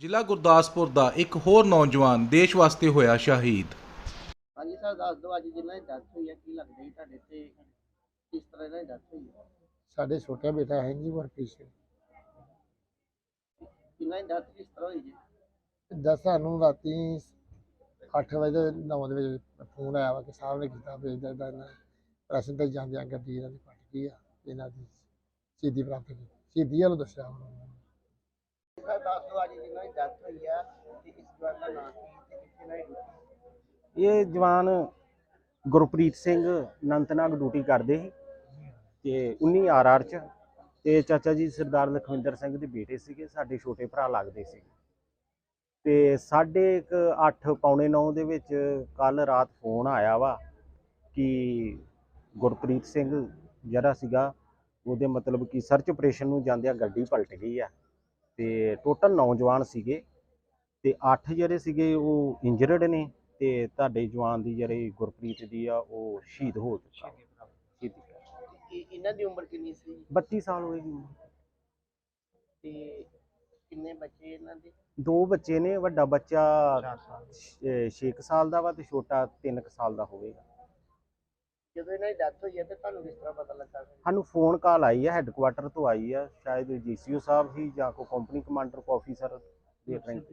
ਜ਼ਿਲ੍ਹਾ ਗੁਰਦਾਸਪੁਰ ਦਾ ਇੱਕ ਹੋਰ ਨੌਜਵਾਨ ਦੇਸ਼ ਵਾਸਤੇ ਹੋਇਆ ਸ਼ਹੀਦ। ਹਾਂਜੀ ਸਰ ਦੱਸ ਦਿਓ ਅੱਜ ਜਿਨ੍ਹਾਂ ਦੀ ਡੈਥ ਹੋਈ ਹੈ ਕੀ ਲੱਗਦਾ ਜੀ ਤੁਹਾਡੇ ਤੇ ਕਿਸ ਤਰ੍ਹਾਂ ਇਹਨਾਂ ਦੀ ਡੈਥ ਹੋਈ ਹੈ? ਸਾਡੇ ਛੋਟਾ ਬੇਟਾ ਹੈ ਜੀ ਗੁਰਪ੍ਰੀਤ ਸਿੰਘ। ਕਿੰਨਾ ਦੀ ਡੈਥ ਕਿਸ ਤਰ੍ਹਾਂ ਹੋਈ ਜੀ? ਦੱਸ ਸਾਨੂੰ ਰਾਤੀ 8 ਵਜੇ 9 ਦੇ ਵਜੇ ਫੋਨ ਆਇਆ ਵਾ ਕਿ ਸਾਹਿਬ ਨੇ ਕੀਤਾ ਇੱਦਾਂ ਇੱਦਾਂ ਇਹਨਾਂ ਪ੍ਰਸ਼ਨ ਤੇ ਜਾਂਦਿਆਂ ਗੱਡੀ ਇਹਨਾਂ ਦੀ ਪਟ ਗਈ ਆ ਇਹਨਾਂ ਦੀ ਸਿੱਧੀ ਪ੍ਰਾਪਤ ਕੀਤੀ ਸਿੱਧੀ ਵਾਲੋ ਦੱਸਿਆ ਉਹਨਾਂ ਨੇ। ਸਰ ਦੱਸ ਦਿਓ ਅੱਜ ਜਿਨ੍ਹਾਂ ਦੀ ਡੈਥ ਹੋਈ ਹੈ ਤੇ ਇਸ ਜਵਾਨ ਦਾ ਨਾਮ ਕੀ ਤੇ ਕਿੱਥੇ ਨਾ ਡਿਊਟੀ ਇਹ ਜਵਾਨ ਗੁਰਪ੍ਰੀਤ ਸਿੰਘ ਅਨੰਤਨਾਗ ਡਿਊਟੀ ਕਰਦੇ ਸੀ ਤੇ 19 ਆਰਆਰ ਚ ਤੇ ਚਾਚਾ ਜੀ ਸਰਦਾਰ ਲਖਵਿੰਦਰ ਸਿੰਘ ਦੇ ਬੇਟੇ ਸੀਗੇ, ਸਾਡੇ ਛੋਟੇ ਭਰਾ ਲੱਗਦੇ ਸੀ। ਤੇ ਸਾਢੇ ਇੱਕ 8 ਪੌਣੇ 9 ਦੇ ਵਿੱਚ ਕੱਲ ਰਾਤ ਫੋਨ ਆਇਆ ਵਾ ਕਿ ਗੁਰਪ੍ਰੀਤ ਸਿੰਘ ਜਿਹੜਾ ਸੀਗਾ, ਉਹਦੇ ਮਤਲਬ ਕਿ ਸਰਚ ਆਪਰੇਸ਼ਨ ਨੂੰ ਜਾਂਦਿਆਂ ਗੱਡੀ ਪਲਟ ਗਈ ਆ। ਤੇ ਟੋਟਲ ਨੌਜਵਾਨ ਸੀਗੇ ਤੇ 8 ਜਿਹੜੇ ਸੀਗੇ ਉਹ ਇੰਜਰਡ ਨੇ ਤੇ ਤੁਹਾਡੇ ਜਵਾਨ ਦੀ ਜਿਹੜੇ ਗੁਰਪ੍ਰੀਤ ਦੀ ਆ ਉਹ ਸ਼ਹੀਦ ਹੋ ਚੁੱਕਾ। ਸ਼ਹੀਦੀ ਇਹ- ਇਹਨਾਂ ਦੀ ਉਮਰ ਕਿੰਨੀ ਸੀ? 32 ਸਾਲ ਹੋਏ ਜੀ। ਤੇ ਕਿੰਨੇ ਬੱਚੇ ਇਹਨਾਂ ਦੇ? ਦੋ ਬੱਚੇ ਨੇ ਵੱਡਾ ਬੱਚਾ 6 ਸਾਲ। ਦਾ ਵਾ ਤੇ ਛੋਟਾ 3 ਸਾਲ ਦਾ ਹੋਵੇਗਾ। ਜਦੋਂ ਇਹਨਾਂ ਦੀ ਡੈਥ ਹੋਈ ਹੈ ਤੇ ਤੁਹਾਨੂੰ ਕਿਸ ਤਰ੍ਹਾਂ ਪਤਾ ਲੱਗਾ ਫਿਰ? ਸਾਨੂੰ ਫੋਨ ਕਾਲ ਆਈ ਆ ਹੈੱਡਕੁਆਟਰ ਤੋਂ ਆਈ ਆ ਸ਼ਾਇਦ ਜੀਸੀਓ ਸਾਹਿਬ ਹੀ ਜਾਂ ਕੋ ਕੰਪਨੀ ਕਮਾਂਡਰ ਕੋ ਆਫੀਸਰ ਦੇ ਰੈਂਕ